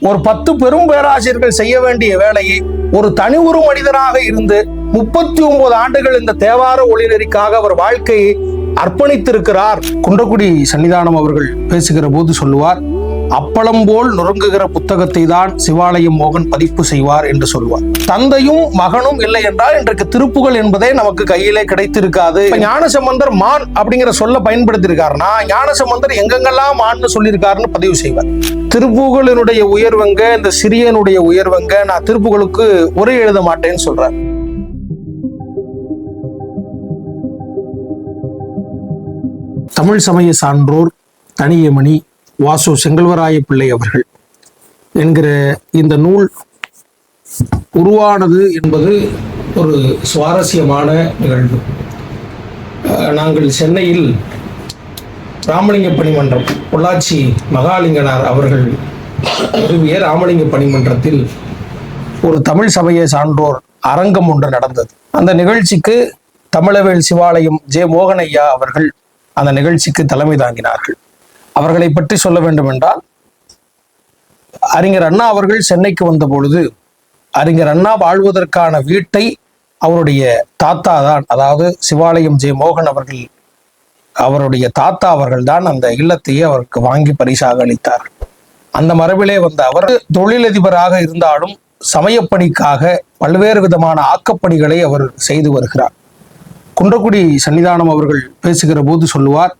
ஒரு பத்து பெரும் பேராசிரியர்கள் செய்ய வேண்டிய வேலையை ஒரு தனி ஒரு மனிதனாக இருந்து முப்பத்தி ஒன்பது ஆண்டுகள் இந்த தேவார ஒளிநெறிக்காக அவர் வாழ்க்கையை அர்ப்பணித்திருக்கிறார். குன்றக்குடி சன்னிதானம் அவர்கள் பேசுகிற போது சொல்லுவார் அப்பளம் போல் நுறங்குகிற புத்தகத்தை தான் சிவாலயம் மோகன் பதிப்பு செய்வார் என்று சொல்வார். தந்தையும் மகனும் இல்லை என்றால் இன்றைக்கு திருப்புகள் என்பதே நமக்கு கையிலே கிடைத்திருக்காது. ஞானசம்பந்தர் மான் அப்படிங்கிற சொல்ல பயன்படுத்தியிருக்காருன்னா ஞானசம்பந்தர் எங்கெங்கெல்லாம் மான்னு சொல்லியிருக்காருன்னு பதிவு செய்வார். திருப்புகளினுடைய உயர்வங்க இந்த சிறியனுடைய உயர்வங்க நான் திருப்புகளுக்கு உரை எழுத மாட்டேன்னு சொல்றார். தமிழ் சமய சான்றோர் தனியமணி வாசு செங்கல்வராய பிள்ளை அவர்கள் என்கிற இந்த நூல் உருவானது என்பது ஒரு சுவாரஸ்யமான நிகழ்வு. அஹ், நாங்கள் சென்னையில் ராமலிங்க பணிமன்றம் பொள்ளாச்சி மகாலிங்கனார் அவர்கள் நிறுவிய ராமலிங்க பணிமன்றத்தில் ஒரு தமிழ் சபையை சான்றோர் அரங்கம் ஒன்று நடந்தது. அந்த நிகழ்ச்சிக்கு தமிழவேல் சிவாலயம் ஜே மோகனையா அவர்கள் அந்த நிகழ்ச்சிக்கு தலைமை தாங்கினார்கள். அவர்களை பற்றி சொல்ல வேண்டும் என்றால் அறிஞர் அண்ணா அவர்கள் சென்னைக்கு வந்த பொழுது அறிஞர் அண்ணா வாழ்வதற்கான வீட்டை அவருடைய தாத்தா தான் அதாவது சிவாலயம் ஜெய மோகன் அவர்கள் அவருடைய தாத்தா அவர்கள் தான் அந்த இல்லத்தையே அவருக்கு வாங்கி பரிசாக அளித்தார். அந்த மரபிலே வந்த அவர் தொழிலதிபராக இருந்தாலும் சமயப்பணிக்காக பல்வேறு விதமான ஆக்கப்பணிகளை அவர் செய்து வருகிறார். குன்றக்குடி சன்னிதானம் அவர்கள் பேசுகிற போது சொல்லுவார்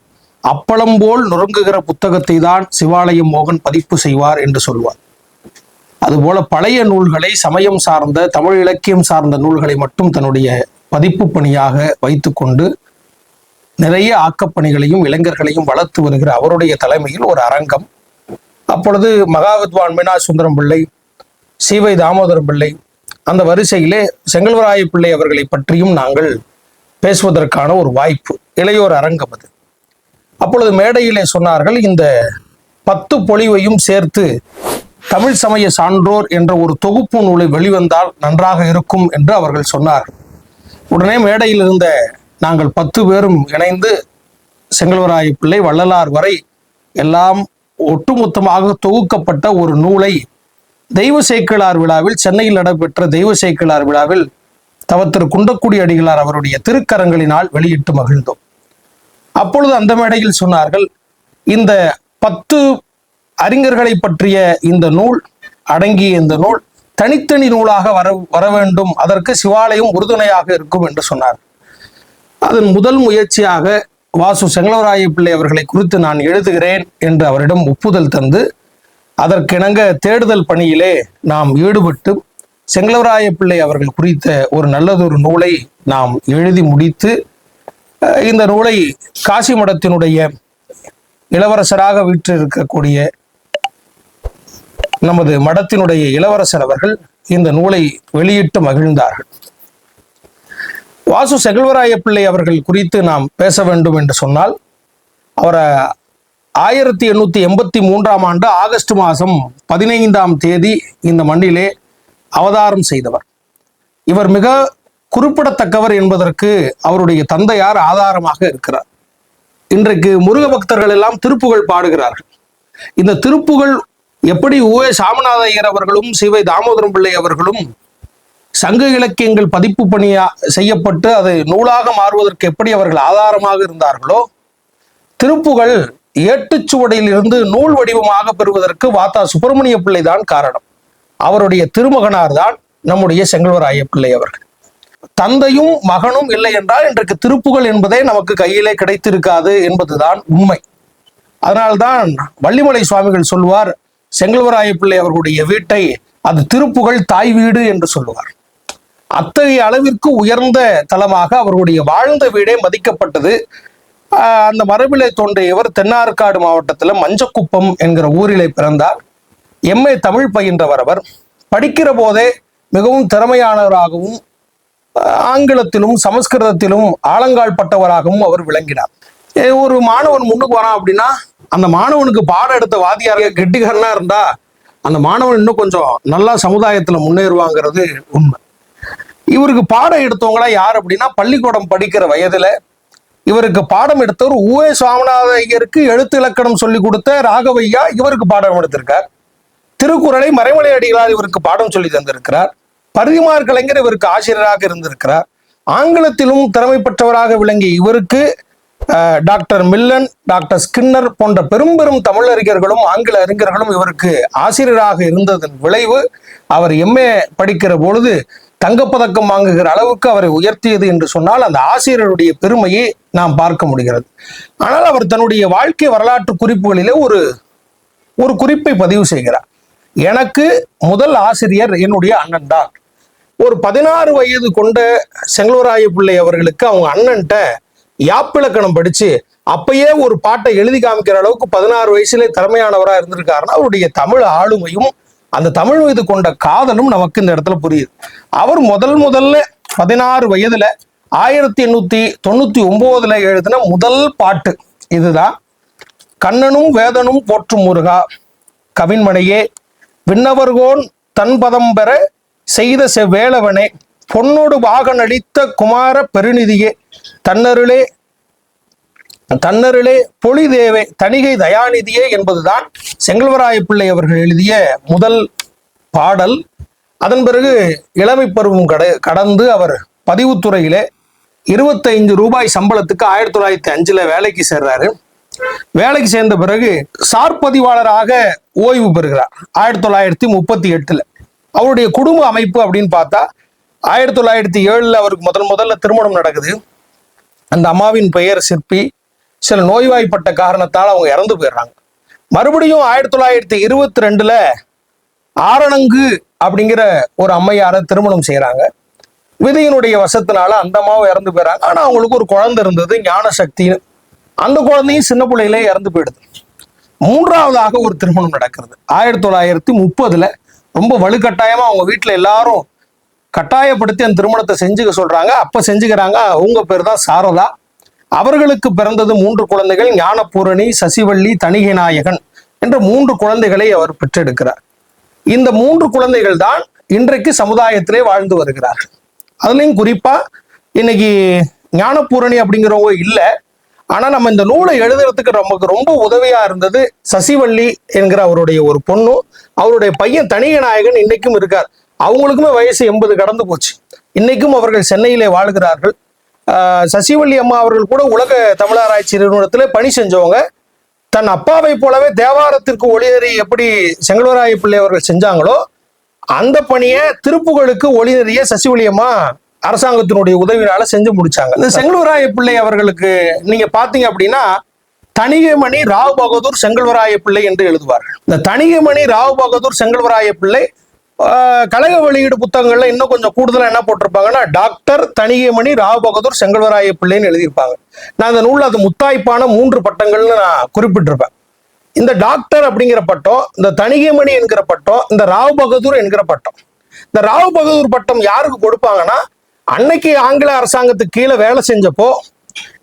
அப்பளம் போல் நொறுங்குகிற புத்தகத்தை தான் சிவாலயம் மோகன் பதிப்பு செய்வார் என்று சொல்வார். அதுபோல பழைய நூல்களை சமயம் சார்ந்த தமிழ் இலக்கியம் சார்ந்த நூல்களை மட்டும் தன்னுடைய பதிப்பு பணியாக வைத்துக்கொண்டு நிறைய ஆக்கப்பணிகளையும் இளைஞர்களையும் வளர்த்து வருகிற அவருடைய தலைமையில் ஒரு அரங்கம். அப்பொழுது மகாவித்வான் மீனா சுந்தரம் பிள்ளை சீவை தாமோதரம் பிள்ளை அந்த வரிசையிலே செங்கல்வராய பிள்ளை அவர்களை பற்றியும் நாங்கள் பேசுவதற்கான ஒரு வாய்ப்பு இளையோர் அரங்கம் அது. அப்பொழுது மேடையிலே சொன்னார்கள் இந்த பத்து பொழிவையும் சேர்த்து தமிழ் சமய சான்றோர் என்ற ஒரு தொகுப்பு நூலை வெளிவந்தால் நன்றாக இருக்கும் என்று அவர்கள் சொன்னார் உடனே மேடையில் இருந்த நாங்கள் பத்து பேரும் இணைந்து செங்கல்வராய பிள்ளை வள்ளலார் வரை எல்லாம் ஒட்டுமொத்தமாக தொகுக்கப்பட்ட ஒரு நூலை தெய்வ சேக்கிழார் விழாவில் சென்னையில் நடைபெற்ற தெய்வ சேக்கிழார் விழாவில் தவத்திரு குண்டக்குடி அடிகளார் அவருடைய திருக்கரங்களினால் வெளியிட்டு மகிழ்ந்தோம். அப்பொழுது அந்த மேடையில் சொன்னார்கள் இந்த பத்து அறிஞர்களை பற்றிய இந்த நூல் அடங்கிய இந்த நூல் தனித்தனி நூலாக வர வர வேண்டும். அதற்கு சிவாலயம் உறுதுணையாக இருக்கும் என்று சொன்னார். அதன் முதல் முயற்சியாக வாசு செங்கலவராய பிள்ளை அவர்களை குறித்து நான் எழுதுகிறேன் என்று அவரிடம் ஒப்புதல் தந்து அதற்கிணங்க தேடுதல் பணியிலே நாம் ஈடுபட்டு செங்கலவராய பிள்ளை அவர்கள் குறித்த ஒரு நல்லதொரு நூலை நாம் எழுதி முடித்து இந்த நூலை காசி மடத்தினுடைய இளவரசராக வீற்றிருக்கக்கூடிய நமது மடத்தினுடைய இளவரசர் அவர்கள் இந்த நூலை வெளியிட்டு மகிழ்ந்தார்கள். வாசு செகல்வராய பிள்ளை அவர்கள் குறித்து நாம் பேச வேண்டும் என்று சொன்னால் அவரை ஆயிரத்தி எண்ணூத்தி எண்பத்தி மூன்றாம் ஆண்டு ஆகஸ்ட் மாதம் பதினைந்தாம் தேதி இந்த மண்ணிலே அவதாரம் செய்தவர். இவர் மிக குறிப்பிடத்தக்கவர் என்பதற்கு அவருடைய தந்தையார் ஆதாரமாக இருக்கிறார். இன்றைக்கு முருக பக்தர்கள் எல்லாம் திருப்புகழ் பாடுகிறார்கள். இந்த திருப்புகழ் எப்படி ஓ சாமிநாத ஐயர் அவர்களும் சிவை தாமோதரம் பிள்ளை அவர்களும் சங்க இலக்கியங்கள் பதிப்பு பணியா செய்யப்பட்டு அது நூலாக மாறுவதற்கு எப்படி அவர்கள் ஆதாரமாக இருந்தார்களோ திருப்புகள் ஏட்டுச்சுவடியில் இருந்து நூல் வடிவமாக பெறுவதற்கு வாத்தா சுப்பிரமணிய பிள்ளை தான் காரணம். அவருடைய திருமகனார் தான் நம்முடைய செங்கல்வராய பிள்ளை அவர்கள். தந்தையும் மகனும் இல்லை என்றால் இன்றைக்கு திருப்புகள் என்பதே நமக்கு கையிலே கிடைத்திருக்காது என்பதுதான் உண்மை. அதனால்தான் வள்ளிமலை சுவாமிகள் சொல்லுவார் செங்கல்வராய பிள்ளை அவர்களுடைய வீட்டை அது திருப்புகழ் தாய் வீடு என்று சொல்லுவார். அத்தகைய அளவிற்கு உயர்ந்த தலமாக அவர்களுடைய வாழ்ந்த வீடே மதிக்கப்பட்டது. ஆஹ் அந்த மரபிலை தோன்றியவர் தென்னார்காடு மாவட்டத்தில் மஞ்சக்குப்பம் என்கிற ஊரிலே பிறந்தார். எம்ஏ தமிழ் பயின்றவர் அவர். படிக்கிற போதே மிகவும் திறமையானவராகவும் ஆங்கிலத்திலும் சமஸ்கிருதத்திலும் ஆழங்கால் பட்டவராகவும் அவர் விளங்கினார். ஒரு மாணவன் முன்னுக்கு வரான் அப்படின்னா அந்த மாணவனுக்கு பாடம் எடுத்த வாதியார கெட்டிக்காரனா இருந்தா அந்த மாணவன் இன்னும் கொஞ்சம் நல்லா சமுதாயத்துல முன்னேறுவாங்கிறது உண்மை. இவருக்கு பாடம் எடுத்தவங்களா யார் அப்படின்னா பள்ளிக்கூடம் படிக்கிற வயதுல இவருக்கு பாடம் எடுத்தவர் ஊவே சுவாமிநாத ஐயருக்கு எழுத்து இலக்கணம் சொல்லி கொடுத்த ராகவையா இவருக்கு பாடம் எடுத்திருக்கார். திருக்குறளை மறைமலை அடிகளார் இவருக்கு பாடம் சொல்லி தந்திருக்கிறார். பரிதிமார் கலைஞர் இவருக்கு ஆசிரியராக இருந்திருக்கிறார். ஆங்கிலத்திலும் திறமை பெற்றவராக விளங்கிய இவருக்கு டாக்டர் மில்லன் டாக்டர் ஸ்கின்னர் போன்ற பெரும் பெரும் தமிழறிஞர்களும் ஆங்கில அறிஞர்களும் இவருக்கு ஆசிரியராக இருந்ததன் விளைவு அவர் எம்ஏ படிக்கிற பொழுது தங்கப்பதக்கம் வாங்குகிற அளவுக்கு அவரை உயர்த்தியது என்று சொன்னால் அந்த ஆசிரியருடைய பெருமையை நாம் பார்க்க முடிகிறது. ஆனால் அவர் தன்னுடைய வாழ்க்கை வரலாற்று குறிப்புகளிலே ஒரு ஒரு குறிப்பை பதிவு செய்கிறார். எனக்கு முதல் ஆசிரியர் என்னுடைய அண்ணன் தான். ஒரு பதினாறு வயது கொண்ட செங்கல்வராய பிள்ளை அவர்களுக்கு அவங்க அண்ணன்ட்ட யாப்பிலக்கணம் படிச்சு அப்பயே ஒரு பாட்டை எழுதி காமிக்கிற அளவுக்கு பதினாறு வயசுல திறமையானவராக இருந்திருக்காருன்னா அவருடைய தமிழ் ஆளுமையும் அந்த தமிழ் மீது கொண்ட காதலும் நமக்கு இந்த இடத்துல புரியுது. அவர் முதல் முதல்ல பதினாறு வயதுல ஆயிரத்தி எண்ணூத்தி தொண்ணூத்தி ஒன்பதுல எழுதின முதல் பாட்டு இதுதான். கண்ணனும் வேதனும் போற்றும் முருகா கவின்மனையே விண்ணவர்கோன் தன்பதம் பெற செய்த செவ்வேளவனே பொன்னோடு வாகன் அளித்த குமார பெருநிதியே தன்னருளே தன்னருளே பொலிதேவே தணிகை தயாநிதியே என்பதுதான் செங்கல்வராய பிள்ளை அவர்கள் எழுதிய முதல் பாடல். அதன் பிறகு இளமை பருவம் கட கடந்து அவர் பதிவுத்துறையிலே இருபத்தைந்து ரூபாய் சம்பளத்துக்கு ஆயிரத்தி தொள்ளாயிரத்தி அஞ்சுல வேலைக்கு சேர்றாரு. வேலைக்கு சேர்ந்த பிறகு சார் பதிவாளராக ஓய்வு பெறுகிறார் ஆயிரத்தி தொள்ளாயிரத்தி முப்பத்தி எட்டுல. அவருடைய குடும்ப அமைப்பு அப்படின்னு பார்த்தா ஆயிரத்தி தொள்ளாயிரத்தி ஏழில் அவருக்கு முதல் முதல்ல திருமணம் நடக்குது. அந்த அம்மாவின் பெயர் சிற்பி. சில நோய்வாய்ப்பட்ட காரணத்தால் அவங்க இறந்து போயிடுறாங்க. மறுபடியும் ஆயிரத்தி தொள்ளாயிரத்தி இருபத்தி ரெண்டுல ஆரணங்கு அப்படிங்கிற ஒரு அம்மையாரை திருமணம் செய்கிறாங்க விதியினுடைய வசத்தினால அந்த அம்மாவும் இறந்து போயிறாங்க ஆனால் அவங்களுக்கு ஒரு குழந்தை இருந்தது ஞான சக்தின்னு அந்த குழந்தையும் சின்ன பிள்ளையிலே இறந்து போயிடுது. மூன்றாவதாக ஒரு திருமணம் நடக்கிறது. ஆயிரத்தி தொள்ளாயிரத்தி முப்பதுல ரொம்ப வலுக்கட்டாயமா அவங்க வீட்டுல எல்லாரும் கட்டாயப்படுத்தி அந்த திருமணத்தை செஞ்சுக்க சொல்றாங்க. அப்ப செஞ்சுக்கிறாங்க. அவங்க பேர் தான் சாரதா. அவர்களுக்கு பிறந்தது மூன்று குழந்தைகள் ஞானபூரணி சசிவள்ளி தணிகை நாயகன் என்ற மூன்று குழந்தைகளை அவர் பெற்றெடுக்கிறார். இந்த மூன்று குழந்தைகள் தான் இன்றைக்கு சமுதாயத்திலே வாழ்ந்து வருகிறார்கள். அதுலேயும் குறிப்பா இன்னைக்கு ஞானபூரணி அப்படிங்கிறவங்க இல்லை ஆனா நம்ம இந்த நூலை எழுதுறதுக்கு நமக்கு ரொம்ப உதவியா இருந்தது சசிவள்ளி என்கிற அவருடைய ஒரு பொண்ணும் அவருடைய பையன் தனிய நாயகன் இன்னைக்கும் இருக்கார். அவங்களுக்குமே வயசு எண்பது கடந்து போச்சு. இன்னைக்கும் அவர்கள் சென்னையிலே வாழ்கிறார்கள். ஆஹ் சசிவள்ளி அம்மா அவர்கள் கூட உலக தமிழாராய்ச்சி நிறுவனத்தில் பணி செஞ்சவங்க. தன் அப்பாவை போலவே தேவாரத்திற்கு ஒளிநெறி எப்படி செங்கல்வராய பிள்ளை அவர்கள் செஞ்சாங்களோ அந்த பணியை திருப்புகளுக்கு ஒளிநெறிய சசிவள்ளி அம்மா அரசாங்கத்தினுடைய உதவினால செஞ்சு முடிச்சாங்க. இந்த செங்கல்வராய பிள்ளை அவர்களுக்கு நீங்க பாத்தீங்க அப்படின்னா தணிகைமணி ராவ் பகதூர் செங்கல்வராய பிள்ளை என்று எழுதுவார்கள். இந்த தணிகைமணி ராவ் பகதூர் செங்கல்வராய பிள்ளை கழக வெளியீடு புத்தகங்கள்ல இன்னும் கொஞ்சம் கூடுதலா என்ன போட்டிருப்பாங்கன்னா டாக்டர் தணிகைமணி ராவ் பகதூர் செங்கல்வராய பிள்ளைன்னு எழுதியிருப்பாங்க. நான் அந்த நூல்ல அது முத்தாய்ப்பான மூன்று பட்டங்கள்னு நான் குறிப்பிட்டிருப்பேன். இந்த டாக்டர் அப்படிங்கிற பட்டம் இந்த தணிகைமணி என்கிற பட்டம் இந்த ராவ் பகதூர் என்கிற பட்டம். இந்த ராவ் பகதூர் பட்டம் யாருக்கு கொடுப்பாங்கன்னா அன்னைக்கு ஆங்கில அரசாங்கத்துக்கு கீழே வேலை செஞ்சப்போ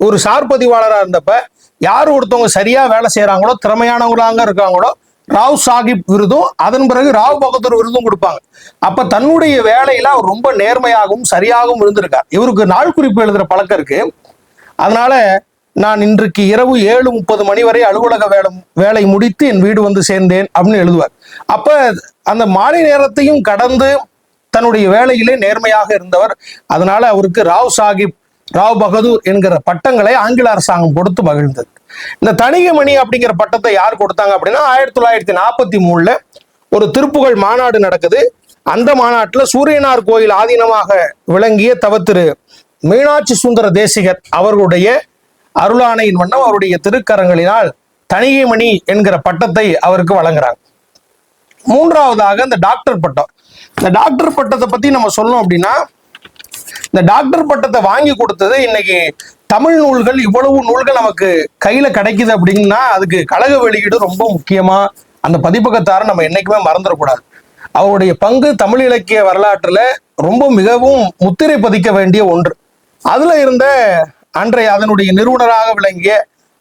ஒரு சார் பதிவாளராக இருந்தப்ப யார் ஒருத்தவங்க சரியா வேலை செய்யறாங்களோ திறமையானவங்களாங்க இருக்காங்களோ ராவ் சாஹிப் விருதும் அதன் பிறகு ராவ் பகதூர் விருதும் கொடுப்பாங்க. அப்ப தன்னுடைய வேலையில அவர் ரொம்ப நேர்மையாகவும் சரியாகவும் இருந்திருக்கார். இவருக்கு நாள் குறிப்பு எழுதுற பழக்கம் இருக்கு. அதனால நான் இன்றைக்கு இரவு ஏழு முப்பது மணி வரை அலுவலக வேலை வேலை முடித்து என் வீடு வந்து சேர்ந்தேன் அப்படின்னு எழுதுவார். அப்ப அந்த மாலை நேரத்தையும் கடந்து தன்னுடைய வேலையிலே நேர்மையாக இருந்தவர். அதனால அவருக்கு ராவ் சாஹிப் ராவ் பகதூர் என்கிற பட்டங்களை ஆங்கில அரசாங்கம் கொடுத்து மகிழ்ந்தது. இந்த தணிகைமணி அப்படிங்கிற பட்டத்தை யார் கொடுத்தாங்க அப்படின்னா ஆயிரத்தி தொள்ளாயிரத்தி நாற்பத்தி மூணுல ஒரு திருப்புகழ் மாநாடு நடக்குது. அந்த மாநாட்டில் சூரியனார் கோயில் ஆதீனமாக விளங்கிய தவத்திரு மீனாட்சி சுந்தர தேசிகர் அவர்களுடைய அருளானையின் வண்ணம் அவருடைய திருக்கரங்களினால் தணிகைமணி என்கிற பட்டத்தை அவருக்கு வழங்குறாங்க. மூன்றாவதாக இந்த டாக்டர் பட்டம். இந்த டாக்டர் பட்டத்தை பத்தி நம்ம சொல்லணும் அப்படின்னா இந்த டாக்டர் பட்டத்தை வாங்கி கொடுத்தது இன்னைக்கு தமிழ் நூல்கள் இவ்வளவு நூல்கள் நமக்கு கையில கிடைக்குது அப்படின்னா அதுக்கு கழக வெளியீடு ரொம்ப முக்கியமா அந்த பதிப்பகத்தாரை நம்ம என்னைக்குமே மறந்துடக்கூடாது. அவருடைய பங்கு தமிழ் இலக்கிய வரலாற்றுல ரொம்ப மிகவும் முத்திரை பதிக்க வேண்டிய ஒன்று. அதுல இருந்த அன்றைய அதனுடைய நிறுவனராக விளங்கிய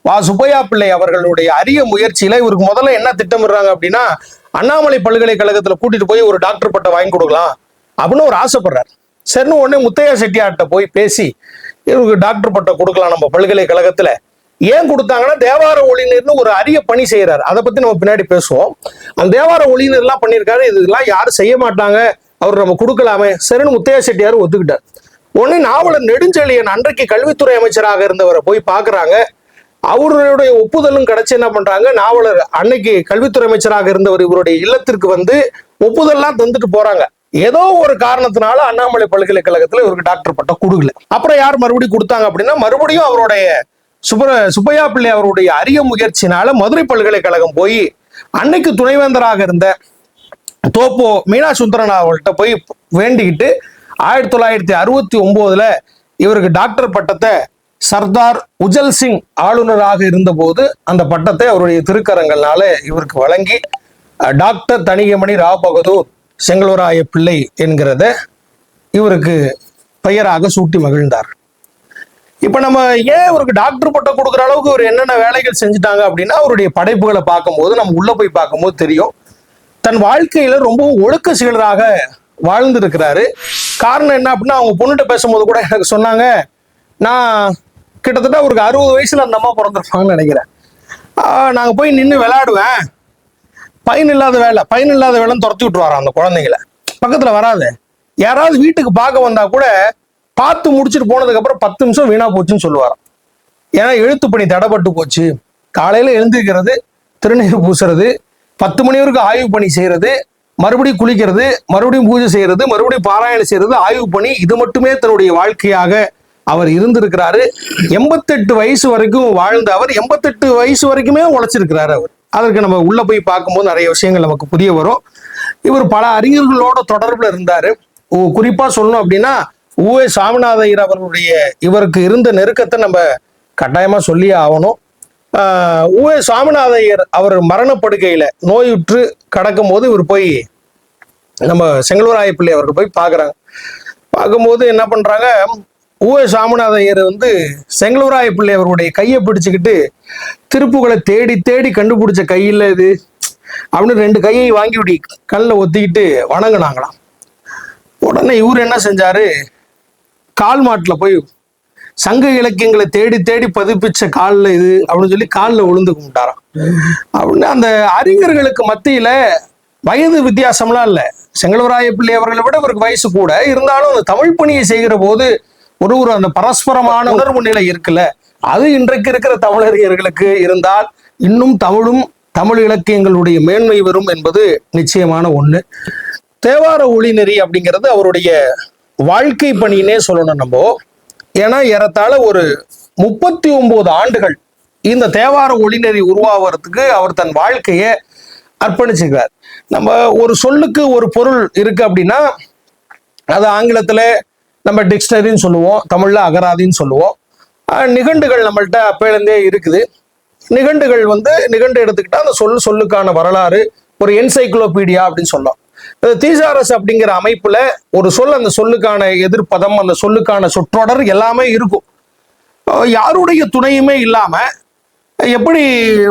வா. சுப்பையா பிள்ளை அவர்களுடைய அரிய முயற்சியில இவருக்கு முதல்ல என்ன திட்டமிடுறாங்க அப்படின்னா அண்ணாமலை பல்கலைக்கழகத்துல கூட்டிட்டு போய் ஒரு டாக்டர் பட்டம் வாங்கி கொடுக்கலாம் அப்படின்னு ஒரு ஆசைப்படுறாரு. சரின்னு உடனே முத்தையா செட்டியார்கிட்ட போய் பேசி இவருக்கு டாக்டர் பட்டம் கொடுக்கலாம் நம்ம பல்கலைக்கழகத்துல. ஏன் கொடுத்தாங்கன்னா தேவார ஒளிநீர்னு ஒரு அரிய பணி செய்யறாரு அதை பத்தி நம்ம பின்னாடி பேசுவோம். அந்த தேவார ஒளிநீர்லாம் பண்ணியிருக்காரு. இதெல்லாம் யாரும் செய்ய மாட்டாங்க. அவர் நம்ம கொடுக்கலாமே. சரின்னு முத்தையா செட்டியார் ஒத்துக்கிட்டார். உடனே நாவலர் நெடுஞ்செழியன் அன்றைக்கு கல்வித்துறை அமைச்சராக இருந்தவரை போய் பார்க்குறாங்க. அவருடைய ஒப்புதலும் கிடைச்சு என்ன பண்றாங்க? நாவலர் அன்னைக்கு கல்வித்துறை அமைச்சராக இருந்தவர் இவருடைய இல்லத்திற்கு வந்து ஒப்புதல்லாம் தந்துட்டு போறாங்க. ஏதோ ஒரு காரணத்தினால அண்ணாமலை பல்கலைக்கழகத்துல இவருக்கு டாக்டர் பட்டம் கொடுக்கல. அப்புறம் யார் மறுபடியும் கொடுத்தாங்க அப்படின்னா மறுபடியும் அவருடைய சுப்பர சுப்பையா பிள்ளை அவருடைய அரிய முயற்சினால மதுரை பல்கலைக்கழகம் போய் அன்னைக்கு துணைவேந்தராக இருந்த தோப்போ மீனா சுந்தரன் அவர்கள்ட்ட போய் வேண்டிக்கிட்டு ஆயிரத்தி தொள்ளாயிரத்தி அறுபத்தி ஒன்பதுல இவருக்கு டாக்டர் பட்டத்தை சர்தார் உஜல் சிங் ஆளுநராக இருந்தபோது அந்த பட்டத்தை அவருடைய திருக்கரங்கள்னால இவருக்கு வழங்கி டாக்டர் தணிகமணி ராவ் பகதூர் செங்கலூராய பிள்ளை என்கிறத இவருக்கு பெயராக சூட்டி மகிழ்ந்தார். இப்போ நம்ம ஏன் இவருக்கு டாக்டர் பட்டம் கொடுக்குற அளவுக்கு இவர் என்னென்ன வேலைகள் செஞ்சுட்டாங்க அப்படின்னா அவருடைய படைப்புகளை பார்க்கும்போது நம்ம உள்ளே போய் பார்க்கும்போது தெரியும். தன் வாழ்க்கையில் ரொம்பவும் ஒழுக்க சீலராக வாழ்ந்திருக்கிறாரு. காரணம் என்ன அப்படின்னா அவங்க பொண்ணுகிட்ட பேசும்போது கூட எனக்கு சொன்னாங்க நான் கிட்டத்தட்ட ஒரு அறுபது வயசுல அந்த அம்மா பிறந்திருப்பாங்கன்னு நினைக்கிறேன். நாங்கள் போய் நின்று விளையாடுவேன். பயன் இல்லாத வேலை பயன் இல்லாத வேலைன்னு துரத்தி விட்டுருவாராம் அந்த குழந்தைங்கள. பக்கத்தில் வராது. யாராவது வீட்டுக்கு பார்க்க வந்தா கூட பார்த்து முடிச்சுட்டு போனதுக்கப்புறம் பத்து நிமிஷம் வீணா போச்சுன்னு சொல்லுவாராம். ஏன்னா எழுத்து பணி தடைப்பட்டு போச்சு. காலையில் எழுந்திருக்கிறது திருநீர் பூசுறது பத்து மணி வரைக்கும் ஆய்வு பணி செய்கிறது மறுபடியும் குளிக்கிறது மறுபடியும் பூஜை செய்கிறது மறுபடியும் பாராயணம் செய்கிறது ஆய்வு பணி இது மட்டுமே தன்னுடைய வாழ்க்கையாக அவர் இருந்திருக்கிறாரு. எண்பத்தெட்டு வயசு வரைக்கும் வாழ்ந்த அவர் எண்பத்தெட்டு வயசு வரைக்குமே உழைச்சிருக்கிறாரு அவர். அதற்கு நம்ம உள்ள போய் பார்க்கும்போது நிறைய விஷயங்கள் நமக்கு புரிய வரும். இவர் பல அறிஞர்களோட தொடர்புல இருந்தாரு. ஓ- குறிப்பா சொல்லணும் அப்படின்னா ஊஏ சாமிநாத ஐயர் அவர்களுடைய இவருக்கு இருந்த நெருக்கத்தை நம்ம கட்டாயமா சொல்லியே ஆகணும். ஊஏ சாமிநாத ஐயர் அவர் மரணப்படுக்கையில நோயுற்று கடக்கும் போது இவர் போய் நம்ம செங்கல்வராய பிள்ளை அவர்கள் போய் பார்க்குறாங்க. பார்க்கும்போது என்ன பண்றாங்க ஊவே சாமிநாத ஐயர் வந்து செங்கல்வராய பிள்ளை அவருடைய கையை பிடிச்சுக்கிட்டு திருப்புகளை தேடி தேடி கண்டுபிடிச்ச கையில் இது அப்படின்னு ரெண்டு கையை வாங்கி விடி கல்லில் ஒத்திக்கிட்டு வணங்கினாங்களாம். உடனே இவர் என்ன செஞ்சாரு? கால் மாட்டில் போய் சங்க இலக்கியங்களை தேடி தேடி பதிப்பிச்ச காலில் இது அப்படின்னு சொல்லி காலில் விழுந்து கும்பிட்டாராம். அப்படின்னு அந்த அறிஞர்களுக்கு மத்தியில் வயது வித்தியாசம்லாம் இல்லை. செங்கல்வராய பிள்ளை அவர்களை விட இவருக்கு வயசு கூட. இருந்தாலும் அந்த தமிழ் பணியை செய்கிற போது ஒரு ஒரு அந்த பரஸ்பரமான உணர்வு நிலை இருக்குல்ல அது இன்றைக்கு இருக்கிற தமிழறிஞர்களுக்கு இருந்தால் இன்னும் தமிழும் தமிழ் இலக்கியங்களுடைய மேன்மை வரும் என்பது நிச்சயமான ஒண்ணு. தேவார ஒளிநெறி அப்படிங்கிறது அவருடைய வாழ்க்கை பணின்னே சொல்லணும் நம்ம. ஏன்னா ஏறத்தாழ ஒரு முப்பத்தி ஒன்பது ஆண்டுகள் இந்த தேவார ஒளிநெறி உருவாகிறதுக்கு அவர் தன் வாழ்க்கையை அர்ப்பணிச்சிருக்கிறார் நம்ம ஒரு சொல்லுக்கு ஒரு பொருள் இருக்கு அப்படின்னா அது ஆங்கிலத்துல நம்ம டிக்ஷனரின்னு சொல்லுவோம் தமிழில் அகராதின்னு சொல்லுவோம். நிகண்டுகள் நம்மள்கிட்ட அப்பையிலேருந்தே இருக்குது. நிகண்டுகள் வந்து நிகண்டு எடுத்துக்கிட்டால் அந்த சொல் சொல்லுக்கான வரலாறு ஒரு என்சைக்ளோபீடியா அப்படின்னு சொல்லலாம். இந்த தீசாரஸ் அப்படிங்கிற அமைப்புல ஒரு சொல் அந்த சொல்லுக்கான எதிர்ப்பதம் அந்த சொல்லுக்கான சொற்றொடர் எல்லாமே இருக்கும். யாருடைய துணையுமே இல்லாம எப்படி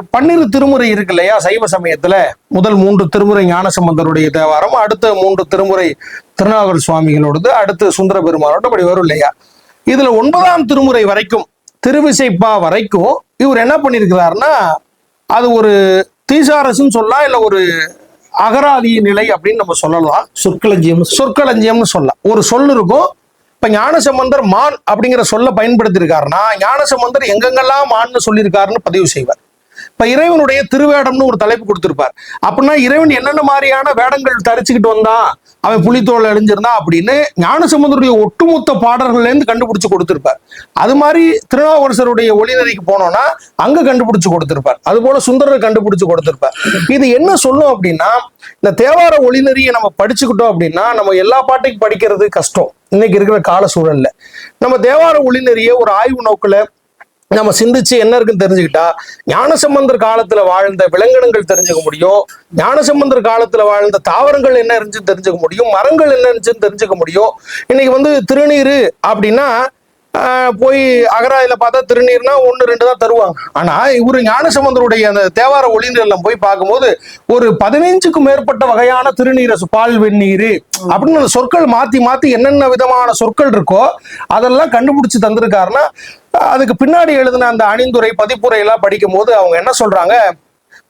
பன்னிரு திருமுறை இருக்கு இல்லையா? சைவ சமயத்துல முதல் மூன்று திருமுறை ஞானசம்பந்தருடைய தேவாரம் அடுத்த மூன்று திருமுறை திருநாகர் சுவாமிகளோடது அடுத்து சுந்தர பெருமானோட அப்படி வரும் இல்லையா? இதுல ஒன்பதாம் திருமுறை வரைக்கும் திருவிசைப்பா வரைக்கும் இவர் என்ன பண்ணியிருக்கிறாருன்னா அது ஒரு தீசாரசுன்னு சொல்லலாம் இல்ல ஒரு அகராதி நிலை அப்படின்னு நம்ம சொல்லலாம். சொற்களஞ்சியம் சொற்களஞ்சியம்னு சொல்லலாம். ஒரு சொல் இருக்கும் இப்ப ஞானசம்பந்தர் மான் அப்படிங்கிற சொல்ல பயன்படுத்தியிருக்காருன்னா ஞானசம்பந்தர் எங்கெங்கெல்லாம் மான்னு சொல்லியிருக்காருன்னு பதிவு செய்வார். இப்ப இறைவனுடைய திருவேடம்னு ஒரு தலைப்பு கொடுத்திருப்பார். அப்படின்னா இறைவன் என்னென்ன மாதிரியான வேடங்கள் தரிச்சுக்கிட்டு வந்தான் அவன் புலித்தோல் அழிஞ்சிருந்தான் அப்படின்னு ஞானசம்பந்தருடைய ஒட்டுமொத்த பாடல்கள்ல இருந்து கண்டுபிடிச்சு கொடுத்திருப்பார். அது மாதிரி திருநாவுக்கரசருடைய ஒளிநெறிக்கு போனோம்னா அங்க கண்டுபிடிச்சு கொடுத்திருப்பார். அது போல சுந்தரர் கண்டுபிடிச்சு கொடுத்திருப்பார். இது என்ன சொல்லும் அப்படின்னா இந்த தேவார ஒளிநெறியை நம்ம படிச்சுக்கிட்டோம் அப்படின்னா நம்ம எல்லா பாட்டையும் படிக்கிறது கஷ்டம். இன்னைக்கு இருக்கிற கால சூழல்ல. நம்ம தேவார ஒளிநெறியை ஒரு ஆய்வு நோக்குல நம்ம சிந்திச்சு என்ன இருக்குன்னு தெரிஞ்சுக்கிட்டா ஞானசம்பந்தர் காலத்துல வாழ்ந்த விலங்கினங்கள் தெரிஞ்சுக்க முடியும். ஞானசம்பந்தர் காலத்துல வாழ்ந்த தாவரங்கள் என்ன இருந்துச்சுன்னு தெரிஞ்சுக்க முடியும். மரங்கள் என்ன இருந்துச்சுன்னு தெரிஞ்சுக்க முடியும். இன்னைக்கு வந்து திருநீர் அப்படின்னா போய் அகராதியில பார்த்தா திருநீர்னா ஒன்று ரெண்டு தான் தருவாங்க. ஆனா இவரு ஞானசம்பந்தருடைய அந்த தேவார ஒளிநீர்லாம் போய் பார்க்கும்போது ஒரு பதினைஞ்சுக்கும் மேற்பட்ட வகையான திருநீரை பால் வெந்நீர் அப்படின்னு அந்த சொற்கள் மாத்தி மாத்தி என்னென்ன விதமான சொற்கள் இருக்கோ அதெல்லாம் கண்டுபிடிச்சு தந்திருக்காருன்னா அதுக்கு பின்னாடி எழுதின அந்த அணிந்துரை பதிப்புரையெல்லாம் படிக்கும் போது அவங்க என்ன சொல்றாங்க?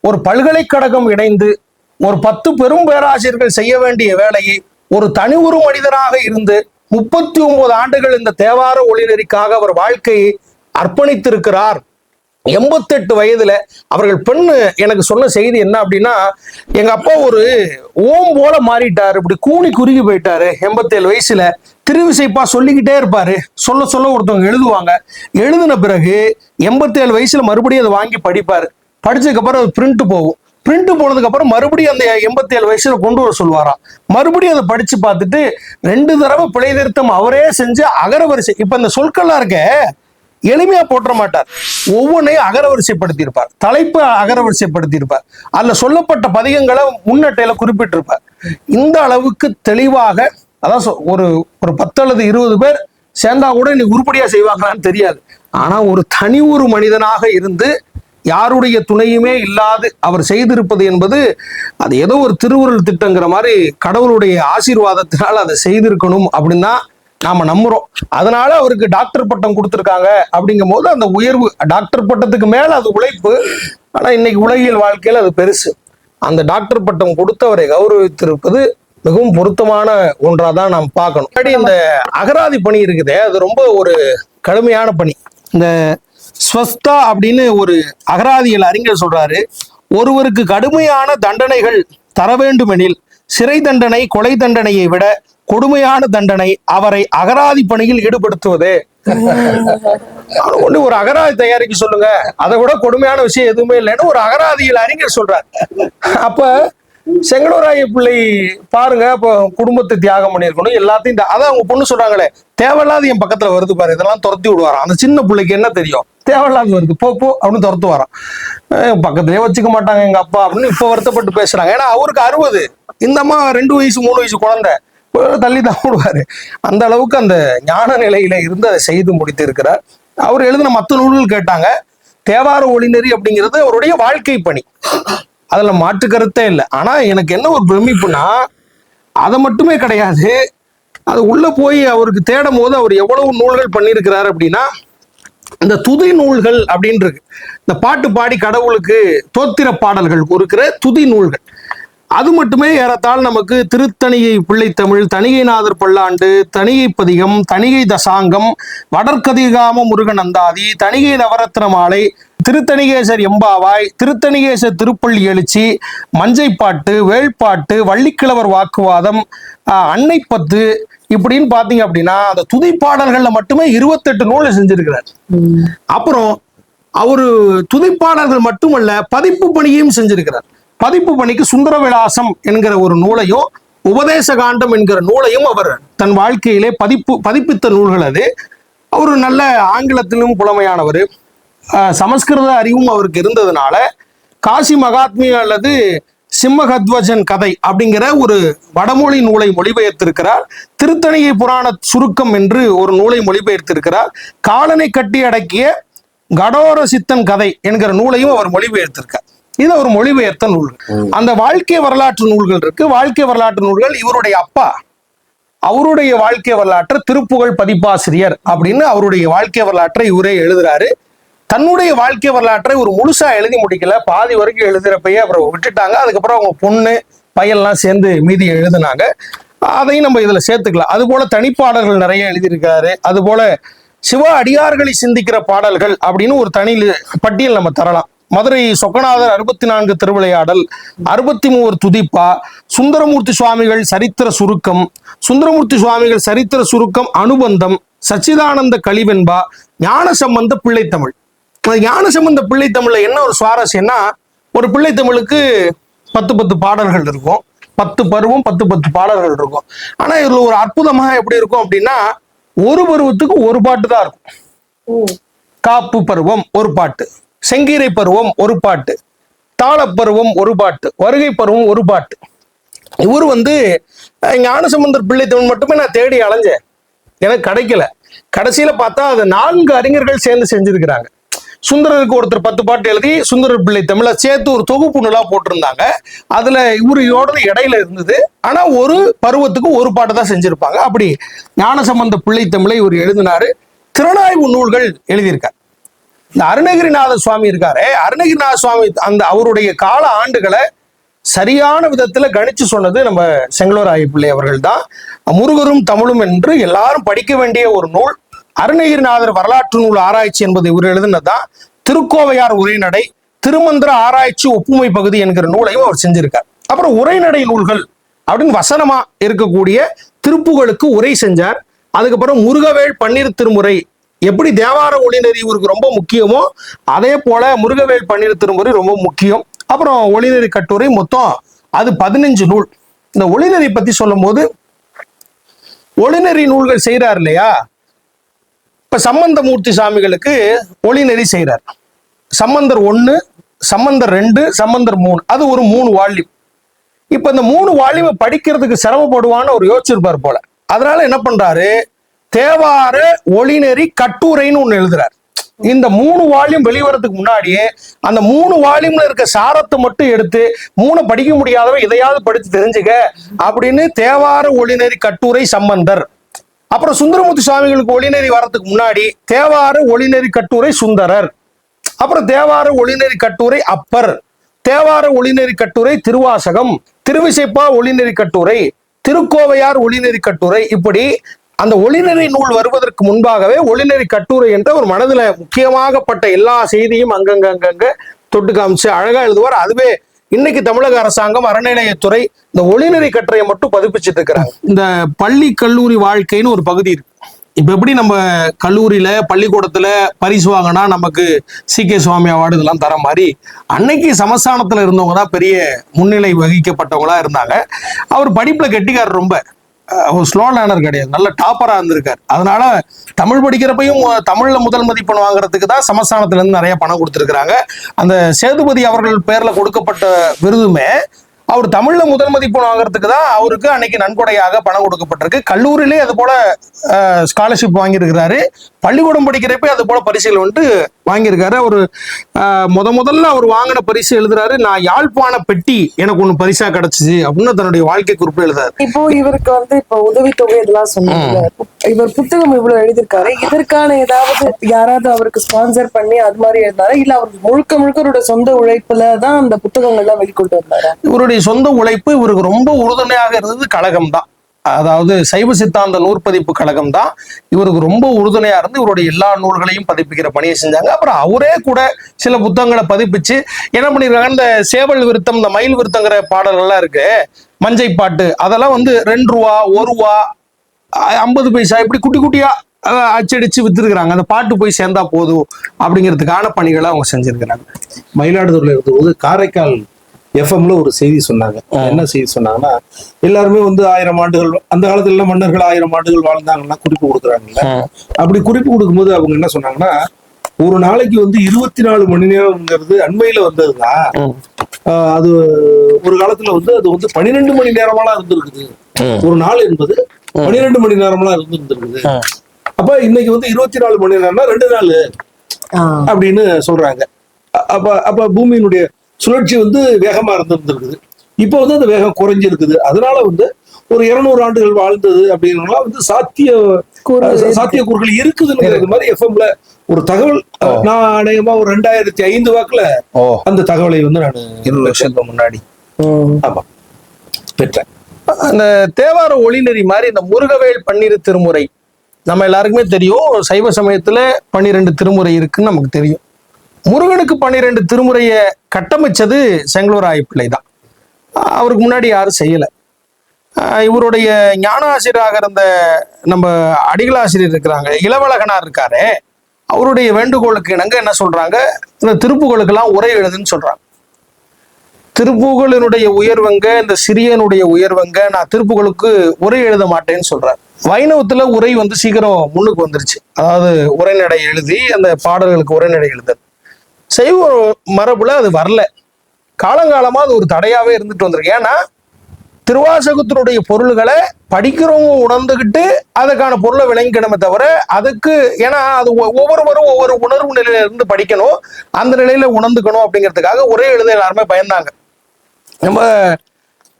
ஒரு பல்கலைக்கழகம் இணைந்து ஒரு பத்து பெரும் பேராசிரியர்கள் செய்ய வேண்டிய வேலையை ஒரு தனி ஒரு மனிதராக இருந்து முப்பத்தி ஒன்பது ஆண்டுகள் இந்த தேவார ஒளிநெறிக்காக அவர் வாழ்க்கையை அர்ப்பணித்திருக்கிறார். எண்பத்தெட்டு வயதுல அவர்கள் பெண்ணு எனக்கு சொன்ன செய்தி என்ன அப்படின்னா எங்க அப்பா ஒரு ஓம் போல மாறிட்டாரு. இப்படி கூணி குறுகி போயிட்டாரு. எண்பத்தேழு வயசுல திருவிசைப்பா சொல்லிக்கிட்டே இருப்பாரு. சொல்ல சொல்ல ஒருத்தவங்க எழுதுவாங்க. எழுதின பிறகு எண்பத்தேழு வயசுல மறுபடியும் அதை வாங்கி படிப்பாரு. படிச்சதுக்கு அப்புறம் அது பிரிண்ட் போகும். பிரிண்ட் போனதுக்கு அப்புறம் மறுபடியும் அந்த எண்பத்தி ஏழு வயசுல கொண்டு வர சொல்லுவாராம். மறுபடியும் அதை படிச்சு பார்த்துட்டு ரெண்டு தடவை பிழை திருத்தம் அவரே செஞ்சு அகரவரிசை இப்ப இந்த சொற்கள்லாம் இருக்க எளிமையா போட்டுற மாட்டார். ஒவ்வொன்றையும் அகரவரிசைப்படுத்தியிருப்பார் தலைப்பு அகரவரிசைப்படுத்தியிருப்பார் அதுல சொல்லப்பட்ட பதிகங்களை முன்னட்டையில குறிப்பிட்டிருப்பார். இந்த அளவுக்கு தெளிவாக அதான் சொ- ஒரு ஒரு பத்து அல்லது இருபது பேர் சேர்ந்தா கூட இன்னைக்கு உருப்படியா செய்வாங்களான்னு தெரியாது. ஆனா ஒரு தனி ஒரு மனிதனாக இருந்து யாருடைய துணையுமே இல்லாது அவர் செய்திருப்பது என்பது அது ஏதோ ஒரு திருவுருள் திட்டங்கிற மாதிரி கடவுளுடைய ஆசீர்வாதத்தினால் அதை செய்திருக்கணும் அப்படின்னு தான் நாம நம்புறோம். அதனால அவருக்கு டாக்டர் பட்டம் கொடுத்துருக்காங்க அப்படிங்கும் போது அந்த உயர்வு டாக்டர் பட்டத்துக்கு மேல அது உழைப்பு ஆனா இன்னைக்கு உலகியல் வாழ்க்கையில அது பெருசு. அந்த டாக்டர் பட்டம் கொடுத்து அவரை கௌரவித்திருப்பது மிகவும் பொருத்தமான ஒன்றாக தான் நாம் பார்க்கணும். இந்த அகராதி பணி இருக்குதே அது ரொம்ப ஒரு கடுமையான பணி. இந்த ஸ்வஸ்தா அப்படின்னு ஒரு அகராதியல் அறிஞர் சொல்றாரு. ஒருவருக்கு கடுமையான தண்டனைகள் தர வேண்டுமெனில் சிறை தண்டனை கொலை தண்டனையை விட கொடுமையான தண்டனை அவரை அகராதி பணியில் ஈடுபடுத்துவது. ஒண்ணு ஒரு அகராதி தயாரிக்க சொல்லுங்க. அதை விட கொடுமையான விஷயம் எதுவுமே இல்லைன்னு ஒரு அகராதியில் அறிஞர் சொல்றார். அப்ப செங்கனூராய பிள்ளை பாருங்க இப்போ குடும்பத்தை தியாகம் பண்ணியிருக்கணும். எல்லாத்தையும் அதான் அவங்க பொண்ணு சொல்றாங்களே தேவையில்லாத என் பக்கத்துல வருது பாரு இதெல்லாம் துரத்தி விடுவாராம் அந்த சின்ன பிள்ளைக்கு என்ன தெரியும்? தேவையில்லாத வருது போ போ அப்படின்னு துரத்து வரான் பக்கத்துலயே வச்சுக்க மாட்டாங்க எங்க அப்பா அப்படின்னு இப்ப வருத்தப்பட்டு பேசுறாங்க. ஏன்னா அவருக்கு அறுபது. இந்த அம்மா ரெண்டு வயசு மூணு வயசு குழந்தை. தள்ளி தான் விடுவாரு. அந்த அளவுக்கு அந்த ஞான நிலையில இருந்து அதை செய்து முடித்து இருக்கிறார். அவர் எழுதின மற்ற நூல்கள் கேட்டாங்க. தேவார ஒளிநெறி அப்படிங்கிறது அவருடைய வாழ்க்கை பணி. அதில் மாற்று கருத்தே இல்லை. ஆனால் எனக்கு என்ன ஒரு பிரமிப்புனா அதை மட்டுமே கிடையாது. அது உள்ளே போய் அவருக்கு தேடும் போது அவர் எவ்வளவு நூல்கள் பண்ணியிருக்கிறார் அப்படின்னா இந்த துதி நூல்கள் அப்படின்றது இந்த பாட்டு பாடி கடவுளுக்கு தோத்திர பாடல்கள் இருக்கிற துதி நூல்கள். அது மட்டுமே ஏறத்தால் நமக்கு திருத்தணிகை பிள்ளைத்தமிழ் தணிகைநாதர் பல்லாண்டு தணிகை பதிகம் தணிகை தசாங்கம் வடற்கதிகாம முருகன் அந்தாதி தணிகை நவரத்ன மாலை திருத்தணிகேசர் எம்பாவாய் திருத்தணிகேசர் திருப்பள்ளி எழுச்சி மஞ்சைப்பாட்டு வேள்பாட்டு வள்ளிக்கிழவர் வாக்குவாதம் அன்னைப்பத்து இப்படின்னு பாத்தீங்க அப்படின்னா அந்த துதி பாடல்கள்ல மட்டுமே இருபத்தெட்டு நூலை செஞ்சிருக்கிறார். அப்புறம் அவரு துதிப்பாடல்கள் மட்டுமல்ல பதிப்பு பணியையும் செஞ்சிருக்கிறார். பதிப்பு பணிக்கு சுந்தர விலாசம் என்கிற ஒரு நூலையும் உபதேச காண்டம் என்கிற நூலையும் அவர் தன் வாழ்க்கையிலே பதிப்பு பதிப்பித்த நூல்கள் அது. அவர் நல்ல ஆங்கிலத்திலும் புலமையானவர். சமஸ்கிருத அறிவும் அவருக்கு இருந்ததுனால காசி மகாத்மிய அல்லது சிம்மகத்வஜன் கதை அப்படிங்கிற ஒரு வடமொழி நூலை மொழிபெயர்த்திருக்கிறார். திருத்தணியை புராண சுருக்கம் என்று ஒரு நூலை மொழிபெயர்த்திருக்கிறார். காலனை கட்டி அடக்கிய கடோர சித்தன் கதை என்கிற நூலையும் அவர் மொழிபெயர்த்திருக்கார். இது ஒரு மொழிபெயர்த்த நூல்கள் அந்த வாழ்க்கை வரலாற்று நூல்கள் இருக்கு. வாழ்க்கை வரலாற்று நூல்கள் இவருடைய அப்பா அவருடைய வாழ்க்கை வரலாற்றை திருப்புகழ் பதிப்பாசிரியர் அப்படின்னு அவருடைய வாழ்க்கை வரலாற்றை இவரே எழுதுறாரு. தன்னுடைய வாழ்க்கை வரலாற்றை ஒரு முழுசா எழுதி முடிக்கல. பாதி வரைக்கும் எழுதுறப்பயே அப்புறம் விட்டுட்டாங்க. அதுக்கப்புறம் அவங்க பொண்ணு பையன்லாம் சேர்ந்து மீதி எழுதுனாங்க. அதையும் நம்ம இதுல சேர்த்துக்கலாம். அது போல தனிப்பாடல்கள் நிறைய எழுதியிருக்காரு. அது போல சிவ அடியார்களை சிந்திக்கிற பாடல்கள் அப்படின்னு ஒரு தனி பட்டியல் நம்ம தரலாம். மதுரை சொக்கநாதர் அறுபத்தி நான்கு திருவிளையாடல் அறுபத்தி மூவர் துதிப்பா சுந்தரமூர்த்தி சுவாமிகள் சரித்திர சுருக்கம் சுந்தரமூர்த்தி சுவாமிகள் சரித்திர சுருக்கம் அனுபந்தம் சச்சிதானந்த கலிவெண்பா ஞான சம்பந்த பிள்ளைத்தமிழ். அந்த ஞான சம்பந்த பிள்ளைத்தமிழ்ல என்ன ஒரு சுவாரஸ்யம்னா ஒரு பிள்ளைத்தமிழுக்கு பத்து பத்து பாடல்கள் இருக்கும். பத்து பருவம் பத்து பத்து பாடல்கள் இருக்கும். ஆனா இதுல ஒரு அற்புதமாக எப்படி இருக்கும் அப்படின்னா ஒரு பருவத்துக்கு ஒரு பாட்டு தான் இருக்கும். காப்பு பருவம் ஒரு பாட்டு செங்கீரை பருவம் ஒரு பாட்டு தாளப்பருவம் ஒரு பாட்டு வருகை பருவம் ஒரு பாட்டு. இவர் வந்து ஞானசம்பந்தர் பிள்ளை தமிழ் மட்டுமே நான் தேடி அலைஞ்சேன். எனக்கு கிடைக்கல. கடைசியில பார்த்தா அது நான்கு அறிஞர்கள் சேர்ந்து செஞ்சிருக்கிறாங்க. சுந்தரருக்கு ஒருத்தர் பத்து பாட்டு எழுதி சுந்தரர் பிள்ளை தமிழை சேர்த்து ஒரு தொகுப்பு நூலா போட்டிருந்தாங்க. அதுல இவரையோட இடையில இருந்தது. ஆனா ஒரு பருவத்துக்கு ஒரு பாட்டு தான் செஞ்சிருப்பாங்க. அப்படி ஞானசம்பந்த பிள்ளை தமிழை இவர் எழுதினாரு. திறனாய்வு நூல்கள் எழுதியிருக்கார். இந்த அருணகிரிநாத சுவாமி இருக்காரே அருணகிரிநாத சுவாமி அந்த அவருடைய கால ஆண்டுகளை சரியான விதத்துல கணிச்சு சொன்னது நம்ம செங்கலூராய பிள்ளை அவர்கள் தான் முருகரும் தமிழும் என்று எல்லாரும் படிக்க வேண்டிய ஒரு நூல். அருணகிரிநாதர் வரலாற்று நூல் ஆராய்ச்சி என்பது இவர் எழுதினதுதான் திருக்கோவையார் உரைநடை திருமந்திர ஆராய்ச்சி ஒப்புமை பகுதி என்கிற நூலையும் அவர் செஞ்சிருக்கார். அப்புறம் உரைநடை நூல்கள் அப்படின்னு வசனமா இருக்கக்கூடிய திருப்புகளுக்கு உரை செஞ்சார். அதுக்கப்புறம் முருகவேள் பன்னீர் திருமுறை எப்படி தேவார ஒளிநெறி இவருக்கு ரொம்ப முக்கியமோ அதே போல முருகவேல் பன்னீர் திருமுறை ரொம்ப முக்கியம். அப்புறம் ஒளிநெறி கட்டுரை மொத்தம் அது பதினஞ்சு நூல். இந்த ஒளிநெறி பத்தி சொல்லும் போது ஒளிநெறி நூல்கள் செய்கிறார் இல்லையா? இப்ப சம்பந்தமூர்த்தி சாமிகளுக்கு ஒளிநெறி செய்கிறார் சம்பந்தர் ஒன்று சம்பந்தர் ரெண்டு சம்பந்தர் மூணு. அது ஒரு மூணு வால்யூம். இப்ப இந்த மூணு வால்யூமை படிக்கிறதுக்கு சிரமப்படுவான்னு ஒரு யோசிச்சிருப்பார் போல. அதனால என்ன பண்றாரு? தேவார ஒளிநெறி கட்டுரைன்னு ஒன்று எழுதுறார். இந்த மூணு வால்யூம் வெளிவரத்துக்கு முன்னாடியே அந்த மூணு வால்யூம்ல இருக்க சாரத்தை மட்டும் எடுத்து மூணு படிக்க முடியாதவன் இதையாவது படித்து தெரிஞ்சுக்க அப்படின்னு தேவார ஒளிநெறி கட்டுரை சம்பந்தர் அப்புறம் சுந்தரமூர்த்தி சுவாமிகளுக்கு ஒளிநெறி வரதுக்கு முன்னாடி தேவார ஒளிநெறி கட்டுரை சுந்தரர். அப்புறம் தேவார ஒளிநெறி கட்டுரை அப்பர். தேவார ஒளிநெறி கட்டுரை திருவாசகம். திருவிசைப்பா ஒளிநெறி கட்டுரை. திருக்கோவையார் ஒளிநெறி கட்டுரை. இப்படி அந்த ஒளிநெறி நூல் வருவதற்கு முன்பாகவே ஒளிநெறி கட்டுரை என்ற ஒரு மனதில் முக்கியமாகப்பட்ட எல்லா செய்தியும் அங்கங்க அங்கங்க தொட்டு காமிச்சு அழகா எழுதுவார். அதுவே இன்னைக்கு தமிழக அரசாங்கம் அறநிலையத்துறை இந்த ஒளிநெறி கற்றையை மட்டும் பதிப்பிச்சிட்டு இருக்கிறாங்க. இந்த பள்ளி கல்லூரி வாழ்க்கைன்னு ஒரு பகுதி இருக்கு. இப்ப எப்படி நம்ம கல்லூரியில பள்ளிக்கூடத்துல பரிசு வாங்கினா நமக்கு சி. கே. சுவாமி அவார்டு இதெல்லாம் தர மாதிரி அன்னைக்கு சமஸ்தானத்துல இருந்தவங்க தான் பெரிய முன்னிலை வகிக்கப்பட்டவங்களா இருந்தாங்க. அவர் படிப்புல கெட்டிக்காரர் ரொம்ப. ஸ்லோ லேனர் கிடையாது. நல்ல டாப்பரா இருந்திருக்காரு. அதனால தமிழ் படிக்கிறப்பையும் தமிழில் தமிழ்ல முதல் மதிப்பெண் வாங்குறதுக்கு தான் சமஸ்தானத்துல இருந்து நிறைய பணம் கொடுத்துருக்குறாங்க. அந்த சேதுபதி அவர்கள் பேரில் கொடுக்கப்பட்ட விருதுமே அவர் தமிழ்ல முதல் மதிப்பெண் வாங்குறதுக்கு தான் அவருக்கு அன்னைக்கு நன்கொடையாக பணம் கொடுக்கப்பட்டிருக்கு. கல்லூரியிலே அது போல ஸ்காலர்ஷிப் வாங்கியிருக்கிறாரு. பள்ளிக்கூடம் படிக்கிறப்ப அது போல பரிசுகள் வந்துட்டு வாங்கியிருக்காரு. அவர் முத முதல்ல அவர் வாங்கின பரிசு எழுதுறாரு நான் யாழ்ப்பாண பெட்டி எனக்கு ஒண்ணு பரிசா கிடைச்சிச்சு அப்படின்னு தன்னுடைய வாழ்க்கை குறிப்பு எழுதுறாரு. இப்போ இவருக்கு வந்து இப்போ உதவித்தொகை இதெல்லாம் சொன்னாங்க இவர் புத்தகம் இவ்வளவு எழுதியிருக்காரு. இதற்கான ஏதாவது யாராவது அவருக்கு ஸ்பான்சர் பண்ணி அது மாதிரி எழுதினாரா? இல்ல அவருக்கு முழுக்க முழுக்க அவரோட சொந்த உழைப்புல தான் அந்த புத்தகங்கள்லாம் வெளிக்கொண்டு வந்தாரா? இவருடைய சொந்த உழைப்பு இவருக்கு ரொம்ப உறுதுணையாக இருந்தது கழகம் தான் அதாவது சைவ சித்தாந்த நூற்பதிப்பு கழகம் தான் இவருக்கு ரொம்ப உறுதுணையா இருந்து இவருடைய எல்லா நூல்களையும் பதிப்பிக்கிற பணியை செஞ்சாங்க. அப்புறம் அவரே கூட சில புத்தகங்களை பதிப்பிச்சு என்ன பண்ணிருக்காங்க? இந்த சேவல் விருத்தம் இந்த மயில் விருத்தங்கிற பாடல்கள்லாம் இருக்கு. மஞ்சை பாட்டு. அதெல்லாம் வந்து ரெண்டு ரூபா ஒரு ரூபா ஐம்பது பைசா இப்படி குட்டி குட்டியா அச்சடிச்சு வித்துருக்குறாங்க. அந்த பாட்டு போய் சேர்ந்தா போதும் அப்படிங்கிறதுக்கான பணிகளை அவங்க செஞ்சிருக்கிறாங்க. மயிலாடுதுறையில் இருந்தபோது காரைக்கால் எஃப்எம்ல ஒரு செய்தி சொன்னாங்க. என்ன செய்தி சொன்னாங்கன்னா எல்லாருமே வந்து ஆயிரம் ஆண்டுகள் அந்த காலத்துல எல்லாம் மன்னர்கள் ஆயிரம் ஆண்டுகள் வாழ்ந்தாங்கன்னா குறிப்பு கொடுக்குறாங்கல்ல. அப்படி குறிப்பு கொடுக்கும்போது அவங்க என்ன சொன்னாங்கன்னா ஒரு நாளைக்கு வந்து இருபத்தி நாலு மணி நேரம்ங்கிறது அண்மையில வந்ததுதான் அது ஒரு காலத்துல வந்து அது வந்து பன்னிரெண்டு மணி நேரமெல்லாம் இருந்திருக்குது. ஒரு நாள் என்பது பன்னிரெண்டு மணி நேரமெல்லாம் இருந்திருந்திருக்குது. அப்ப இன்னைக்கு வந்து இருபத்தி நாலு மணி நேரம்னா ரெண்டு நாள் அப்படின்னு சொல்றாங்க. அப்ப அப்ப பூமியினுடைய சுழற்சி வந்து வேகமா இருந்திருந்திருக்குது. இப்போ வந்து அந்த வேகம் குறைஞ்சிருக்குது. அதனால வந்து ஒரு இருநூறு ஆண்டுகள் வாழ்ந்தது அப்படின்னுலாம் வந்து சாத்திய கூறு அஹ் சாத்தியக்கூறுகள் இருக்குதுங்கிறது மாதிரி எஃப்எம்ல ஒரு தகவல் நான் அநேகமா ஒரு ரெண்டாயிரத்தி ஐந்து வாக்குல அந்த தகவலை வந்து நான் இருபது வருஷத்துக்கு முன்னாடி. ஆமா. பெற்றேன். அந்த தேவார ஒளிநெறி மாதிரி இந்த முருகவேல் பன்னிரு திருமுறை நம்ம எல்லாருக்குமே தெரியும். சைவ சமயத்துல பன்னிரெண்டு திருமுறை இருக்குன்னு நமக்கு தெரியும். முருகனுக்கு பன்னிரெண்டு திருமுறையை கட்டமைச்சது செங்களூர் ஆய்ப்பிள்ளை தான் அவருக்கு முன்னாடி யாரும் செய்யலை. இவருடைய ஞான ஆசிரியராக இருந்த நம்ம அடிகளாசிரியர் இருக்கிறாங்க இளவழகனார் இருக்காரு அவருடைய வேண்டுகோளுக்கு இணங்க என்ன சொல்றாங்க? இந்த திருப்புகளுக்கெல்லாம் உரை எழுதுன்னு சொல்றாங்க. திருப்புகளினுடைய உயர்வங்க இந்த சிறியனுடைய உயர்வங்க நான் திருப்புகளுக்கு உரை எழுத மாட்டேன்னு சொல்றார். வைணவத்துல உரை வந்து சீக்கிரம் முன்னுக்கு வந்துருச்சு. அதாவது உரைநடை எழுதி அந்த பாடல்களுக்கு உரைநடை எழுதுறது. சைவ மரபுல அது வரல. காலங்காலமாக அது ஒரு தடையாகவே இருந்துட்டு வந்திருக்கு. ஏன்னா திருவாசகத்தினுடைய பொருள்களை படிக்கிறவங்க உணர்ந்துக்கிட்டு அதுக்கான பொருளை விளங்கிக்கணுமே தவிர அதுக்கு ஏன்னா அது ஒ- ஒவ்வொருவரும் ஒவ்வொரு உணர்வு நிலையில இருந்து படிக்கணும். அந்த நிலையில உணர்ந்துக்கணும் அப்படிங்கிறதுக்காக ஒரே எழுத எல்லாருமே பயந்தாங்க. நம்ம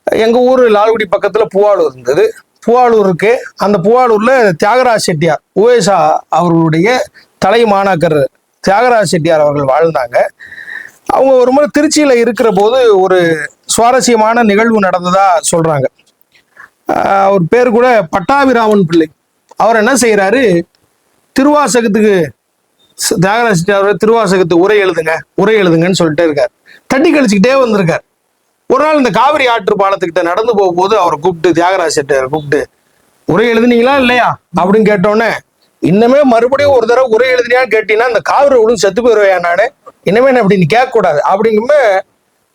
எங்க ஊர் லால்குடி பக்கத்துல பூவாளூர் இருந்தது. பூவாளூர் இருக்கு. அந்த பூவாளூர்ல தியாகராஜ் செட்டியார் உவேசா அவர்களுடைய தலை மாணாக்கர் தியாகராஜ் செட்டியார் அவர்கள் வாழ்ந்தாங்க. அவங்க ஒரு முறை திருச்சியில் இருக்கிற போது ஒரு சுவாரஸ்யமான நிகழ்வு நடந்ததா சொல்கிறாங்க அவர் பேர் கூட பட்டாபிராமன் பிள்ளை. அவர் என்ன செய்கிறாரு திருவாசகத்துக்கு தியாகராஜ செட்டியார் திருவாசகத்துக்கு உரை எழுதுங்க உரை எழுதுங்கன்னு சொல்லிட்டே இருக்கார். தட்டி கழிச்சுக்கிட்டே வந்திருக்கார். ஒரு நாள் இந்த காவிரி ஆற்று பாலத்துக்கிட்ட நடந்து போகும்போது அவரை கூப்பிட்டு தியாகராஜ செட்டியார் கூப்பிட்டு உரை எழுதுனீங்களா இல்லையா? அப்படின்னு கேட்டோன்னே இன்னமே மறுபடியும் ஒரு தடவை உரை எழுதினியான்னு கேட்டீங்கன்னா அந்த காவிரி விழுந்து செத்து போயிடுவேன் நானு இனிமே நான் அப்படி நீ கேட்கக்கூடாது. அப்படிங்குமே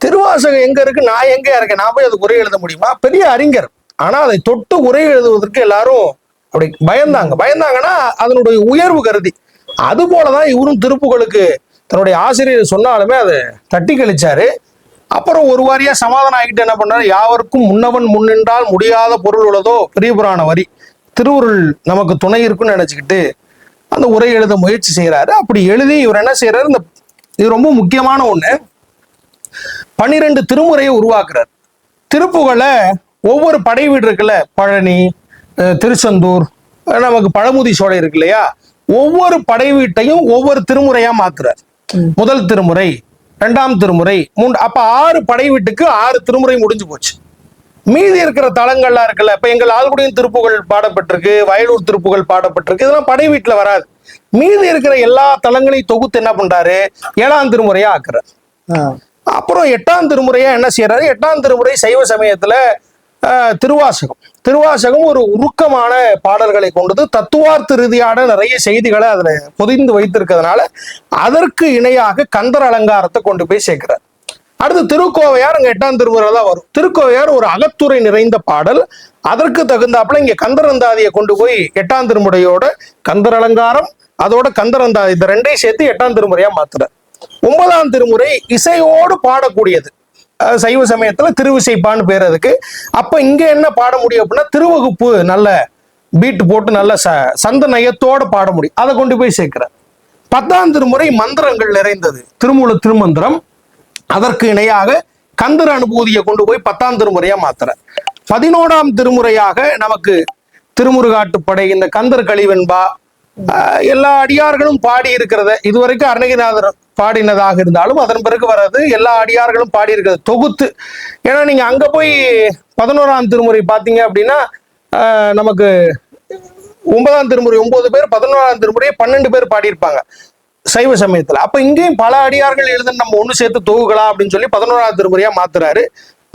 திருவாசகம் எங்க இருக்கு? நான் எங்க இருக்கேன்? நான் போய் அதுக்கு உரை எழுத முடியுமா? பெரிய அறிஞர். ஆனா அதை தொட்டு உரை எழுதுவதற்கு எல்லாரும் அப்படி பயந்தாங்க. பயந்தாங்கன்னா அதனுடைய உயர்வு கருதி. அது போலதான் இவரும் திருப்புகளுக்கு தன்னுடைய ஆசிரியர் சொன்னாலுமே அதை தட்டி கழிச்சாரு. அப்புறம் ஒரு வாரியா சமாதானம் ஆகிட்டு என்ன பண்ணாரு? யாவருக்கும் முன்னவன் முன்னின்றால் முடியாத பொருள் உள்ளதோ பெரிய புராண வரி. திருவுருள் நமக்கு துணை இருக்குன்னு நினைச்சுக்கிட்டு அந்த உரை எழுத முயற்சி செய்யறாரு அப்படி எழுதி இவர் என்ன செய்யறாரு இந்த இது ரொம்ப முக்கியமான ஒண்ணு. பன்னிரெண்டு திருமுறையை உருவாக்குறார். திருப்புகளை ஒவ்வொரு படை வீடு இருக்குல்ல பழனி திருச்செந்தூர் நமக்கு பழமுதி சோலை இருக்கு இல்லையா? ஒவ்வொரு படை வீட்டையும் ஒவ்வொரு திருமுறையா மாத்துறார். முதல் திருமுறை இரண்டாம் திருமுறை மூன்று அப்ப ஆறு படை வீட்டுக்கு ஆறு திருமுறை முடிஞ்சு போச்சு. மீதி இருக்கிற தலங்கள்லாம் இருக்குல்ல இப்ப எங்கள் ஆல்குடியின் திருப்புகள் பாடப்பட்டிருக்கு வயலூர் திருப்புகள் பாடப்பட்டிருக்கு இதெல்லாம் படை வீட்டுல வராது. மீதி இருக்கிற எல்லா தலங்களையும் தொகுத்து என்ன பண்றாரு? ஏழாம் திருமுறையா ஆக்குறார். அப்புறம் எட்டாம் திருமுறையா என்ன செய்யறாரு எட்டாம் திருமுறை சைவ சமயத்துல திருவாசகம். திருவாசகம் ஒரு உருக்கமான பாடல்களை கொண்டது. தத்துவார்த்த ரீதியான நிறைய செய்திகளை அதுல பொதிந்து வைத்திருக்கிறதுனால அதற்கு இணையாக கந்தர் அலங்காரத்தை கொண்டு போய் சேர்க்கிறார். அடுத்து திருக்கோவையார் இங்க எட்டாம் திருமுறை தான் வரும். திருக்கோவையார் ஒரு அகத்துறை நிறைந்த பாடல். அதற்கு தகுந்தாப்புல இங்க கந்தரந்தாதியை கொண்டு போய் எட்டாம் திருமுறையோட கந்தர் அலங்காரம் அதோட கந்தரந்தாதி இந்த ரெண்டையும் சேர்த்து எட்டாம் திருமுறையா மாத்துறார். ஒன்பதாம் திருமுறை இசையோடு பாடக்கூடியது. சைவ சமயத்துல திருவிசைப்பான்னு பேர் அதுக்கு. அப்ப இங்க என்ன பாட முடியும் அப்படின்னா திருவகுப்பு நல்ல பீட் போட்டு நல்ல ச சந்த நயத்தோட பாட முடியும். அதை கொண்டு போய் சேர்க்கிறார். பத்தாம் திருமுறை மந்திரங்கள் நிறைந்தது. திருமூல திருமந்திரம் அதற்கு இணையாக கந்தர் அனுபூதியை கொண்டு போய் பத்தாம் திருமுறையா மாத்துற பதினோராம் திருமுறையாக நமக்கு திருமுருகாட்டுப்படை இந்த கந்தர் கழிவென்பா எல்லா அடியார்களும் பாடி இருக்கிறத இதுவரைக்கும் அருணகிரிநாதர் பாடினதாக இருந்தாலும் அதன் பிறகு வர்றது எல்லா அடியார்களும் பாடி இருக்கிறது. தொகுத்து. ஏன்னா நீங்க அங்க போய் பதினோராம் திருமுறை பாத்தீங்க அப்படின்னா ஆஹ் நமக்கு ஒன்பதாம் திருமுறை ஒன்பது பேர் பதினோராம் திருமுறையை பன்னெண்டு பேர் பாடியிருப்பாங்க. சைவ சமயத்துல. அப்ப இங்கேயும் பல அடியார்கள் எழுதுன்னு நம்ம ஒண்ணு சேர்த்து தொகுக்கலாம் அப்படின்னு சொல்லி பதினோராம் திருமுறையா மாத்துறாரு.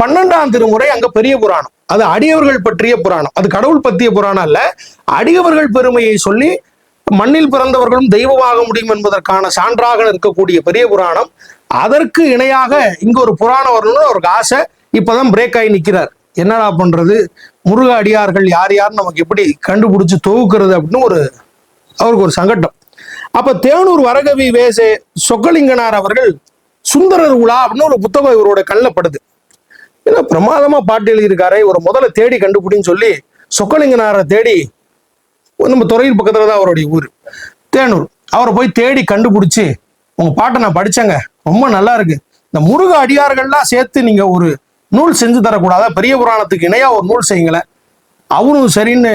பன்னெண்டாம் திருமுறை அங்க பெரிய புராணம். அது அடியவர்கள் பற்றிய புராணம். அது கடவுள் பற்றிய புராணம் அல்ல. அடியவர்கள் பெருமையை சொல்லி மண்ணில் பிறந்தவர்களும் தெய்வமாக முடியும் என்பதற்கான சான்றாக இருக்கக்கூடிய பெரிய புராணம். அதற்கு இணையாக இங்க ஒரு புராணம் வரணும்னு அவருக்கு ஆசை. இப்பதான் பிரேக் ஆகி நிக்கிறார். என்னடா பண்றது? முருக அடியார்கள் யார் யார் நமக்கு எப்படி கண்டுபிடிச்சு தொகுக்கிறது அப்படின்னு ஒரு அவருக்கு ஒரு சங்கட்டம் அப்ப தேனூர் வரகவி வேசே சொக்கலிங்கனார் அவர்கள் சுந்தரர் உலா அப்படின்னு ஒரு புத்தகம் இவரோட கண்ணில் படுது. ஏன்னா பிரமாதமா பாட்டு எழுதியிருக்காரு ஒரு முதல்ல தேடி கண்டுபிடின்னு சொல்லி சொக்கலிங்கனாரை தேடி நம்ம துறையூர் பக்கத்துல தான் அவருடைய ஊர். தேனூர் அவரை போய் தேடி கண்டுபிடிச்சு உங்க பாட்டை நான் படிச்சேங்க ரொம்ப நல்லா இருக்கு. இந்த முருக அடியார்கள்லாம் சேர்த்து நீங்க ஒரு நூல் செஞ்சு தரக்கூடாதா பெரிய புராணத்துக்கு இணையா ஒரு நூல் செய்யுங்களேன். அவரும் சரின்னு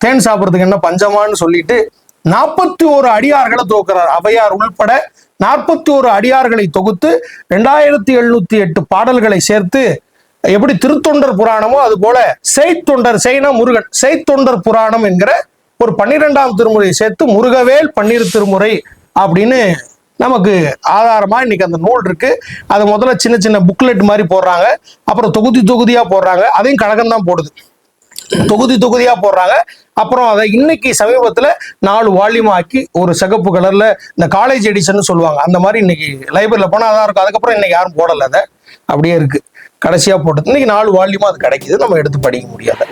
தேன் சாப்பிட்றதுக்கு என்ன பஞ்சமான்னு சொல்லிட்டு நாற்பத்தி ஒரு அடியார்களை தோக்குறார் அவையார் உள்பட நாற்பத்தி ஒரு அடியார்களை தொகுத்து ரெண்டாயிரத்தி எழுநூத்தி எட்டு பாடல்களை சேர்த்து எப்படி திருத்தொண்டர் புராணமோ அது போல செய்தொண்டர் செய்னா முருகன் செய்தொண்டர் புராணம் என்கிற ஒரு பன்னிரெண்டாம் திருமுறையை சேர்த்து முருகவேல் பன்னிரு திருமுறை அப்படின்னு நமக்கு ஆதாரமா இன்னைக்கு அந்த நூல் இருக்கு. அது முதல்ல சின்ன சின்ன புக்லெட் மாதிரி போடுறாங்க. அப்புறம் தொகுதி தொகுதியா போடுறாங்க. அதையும் கழகம் தான் போடுது. தொகுதி தொகுதியா போடுறாங்க. அப்புறம் அதை இன்னைக்கு சமீபத்துல நாலு வால்யூம் ஆக்கி ஒரு சிகப்பு கலர்ல இந்த காலேஜ் எடிஷன் சொல்லுவாங்க. அந்த மாதிரி இன்னைக்கு லைப்ரரியில போனா அதான் இருக்கும். அதுக்கப்புறம் இன்னைக்கு யாரும் போடல அதை. அப்படியே இருக்கு. கடைசியா போட்டது. இன்னைக்கு நாலு வால்யூமா அது கிடைக்குது. நம்ம எடுத்து படிக்க முடியாது.